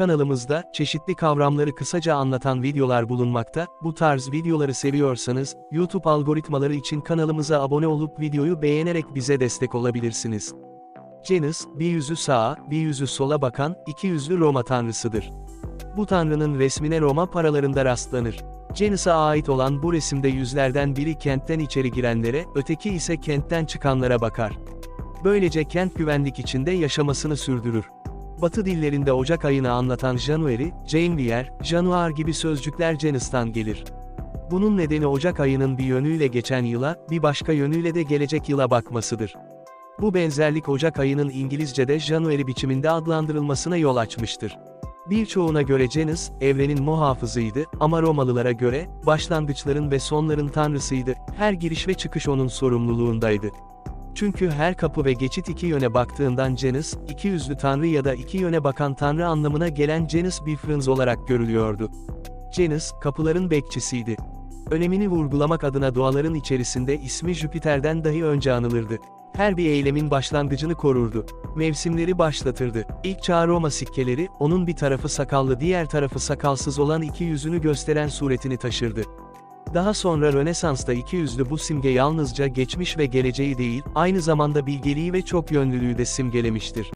Kanalımızda, çeşitli kavramları kısaca anlatan videolar bulunmakta, bu tarz videoları seviyorsanız, YouTube algoritmaları için kanalımıza abone olup videoyu beğenerek bize destek olabilirsiniz. Janus, bir yüzü sağa, bir yüzü sola bakan, iki yüzlü Roma tanrısıdır. Bu tanrının resmine Roma paralarında rastlanır. Janus'a ait olan bu resimde yüzlerden biri kentten içeri girenlere, öteki ise kentten çıkanlara bakar. Böylece kent güvenlik içinde yaşamasını sürdürür. Batı dillerinde Ocak ayını anlatan January, Janvier, Januar gibi sözcükler Janus'tan gelir. Bunun nedeni Ocak ayının bir yönüyle geçen yıla, bir başka yönüyle de gelecek yıla bakmasıdır. Bu benzerlik Ocak ayının İngilizce'de January biçiminde adlandırılmasına yol açmıştır. Birçoğuna göre Janus, evrenin muhafızıydı, ama Romalılara göre, başlangıçların ve sonların tanrısıydı, her giriş ve çıkış onun sorumluluğundaydı. Çünkü her kapı ve geçit iki yöne baktığından Janus, iki yüzlü tanrı ya da iki yöne bakan tanrı anlamına gelen Janus Bifrons olarak görülüyordu. Janus, kapıların bekçisiydi. Önemini vurgulamak adına duaların içerisinde ismi Jüpiter'den dahi önce anılırdı. Her bir eylemin başlangıcını korurdu. Mevsimleri başlatırdı. İlk çağ Roma sikkeleri, onun bir tarafı sakallı diğer tarafı sakalsız olan iki yüzünü gösteren suretini taşırdı. Daha sonra Rönesans'ta iki yüzlü bu simge yalnızca geçmiş ve geleceği değil, aynı zamanda bilgeliği ve çok yönlülüğü de simgelemiştir.